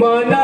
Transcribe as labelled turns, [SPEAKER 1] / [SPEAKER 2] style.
[SPEAKER 1] मना